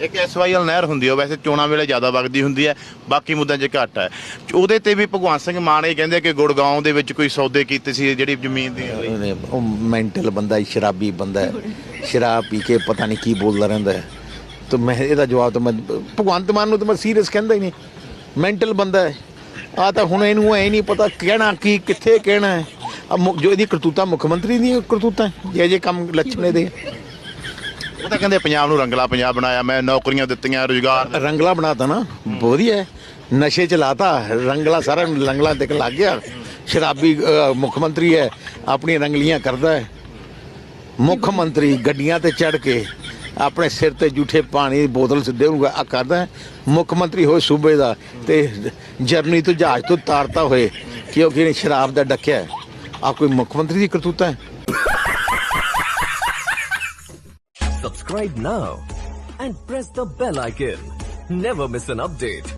ਇੱਕ ਐਸਵਾਈਐਲ ਨਹਿਰ ਹੁੰਦੀ ਹੈ ਵੈਸੇ ਚੋਣਾਂ ਵੇਲੇ ਜ਼ਿਆਦਾ ਵਗਦੀ ਹੁੰਦੀ ਹੈ ਬਾਕੀ ਮੁੱਦਿਆਂ 'ਚ ਘੱਟ ਹੈ ਉਹਦੇ ਤੇ ਵੀ ਭਗਵੰਤ ਸਿੰਘ ਮਾਨ ਇਹ ਕਹਿੰਦੇ ਕਿ ਗੁੜਗਾਉਂ ਦੇ ਵਿੱਚ ਕੋਈ ਸੌਦੇ ਕੀਤੇ ਸੀ, ਜਿਹੜੀ ਜ਼ਮੀਨ ਦੀ ਉਹ ਮੈਂਟਲ ਬੰਦਾ ਹੈ, ਸ਼ਰਾਬੀ ਬੰਦਾ ਹੈ। ਸ਼ਰਾਬ ਪੀ ਕੇ ਪਤਾ ਨਹੀਂ ਕੀ ਬੋਲਦਾ ਰਹਿੰਦਾ ਹੈ। ਤਾਂ ਮੈਂ ਇਹਦਾ ਜਵਾਬ ਤਾਂ ਮੈਂ, ਭਗਵੰਤ ਮਾਨ ਨੂੰ ਤਾਂ ਮੈਂ ਸੀਰੀਅਸ ਕਹਿੰਦਾ ਹੀ ਨਹੀਂ। ਮੈਂਟਲ ਬੰਦਾ ਹੈ। ਆ ਤਾਂ ਹੁਣ ਇਹਨੂੰ ਐ ਨਹੀਂ ਪਤਾ ਕਹਿਣਾ ਕੀ, ਕਿੱਥੇ ਕਹਿਣਾ ਹੈ। ਆ ਮੁ- ਜੋ ਇਹਦੀ ਕਰਤੂਤਾਂ ਮੁੱਖ ਮੰਤਰੀ ਦੀਆਂ ਕਰਤੂਤਾਂ ਜੇ ਜੇ ਕੰਮ ਲੱਛਣੇ ਦੇ ਉਹ ਤਾਂ ਕਹਿੰਦੇ ਪੰਜਾਬ ਨੂੰ ਰੰਗਲਾ ਪੰਜਾਬ ਬਣਾਇਆ ਮੈਂ ਨੌਕਰੀਆਂ ਦਿੱਤੀਆਂ ਰੋਜ਼ਗਾਰ ਰੰਗਲਾ ਬਣਾਤਾ ਨਾ ਵਧੀਆ ਹੈ। ਨਸ਼ੇ ਚ ਲਾਤਾ ਰੰਗਲਾ ਸਾਰਾ ਰੰਗਲਾ ਤੇ ਲੱਗ ਗਿਆ ਸ਼ਰਾਬੀ ਅ, ਮੁੱਖ ਮੰਤਰੀ ਹੈ ਆਪਣੀ ਰੰਗਲੀਆਂ ਕਰਦਾ ਹੈ ਮੁੱਖ ਮੰਤਰੀ ਗੱਡੀਆਂ ਤੇ ਚੜ ਕੇ ਆਪਣੇ ਸਿਰ ਤੇ ਜੂਠੇ ਪਾਣੀ ਦੀ ਬੋਤਲ ਦੇਊਗਾ ਆ ਕਰਦਾ ਹੈ। ਮੁੱਖ ਮੰਤਰੀ ਹੋਏ ਸੂਬੇ ਦਾ ਤੇ ਜਰਮਨੀ ਤੋਂ ਜਹਾਜ਼ ਤੋਂ ਤਾਰਤਾ ਹੋਏ ਕਿਉਂਕਿ ਇਹਨੇ ਸ਼ਰਾਬ ਦਾ ਡੱਕਿਆ ਹੈ। ਆ ਕੋਈ ਮੁੱਖ ਮੰਤਰੀ ਦੀ ਕਰਤੂਤਾ ਹੈ Subscribe now and press the bell icon. Never miss an update.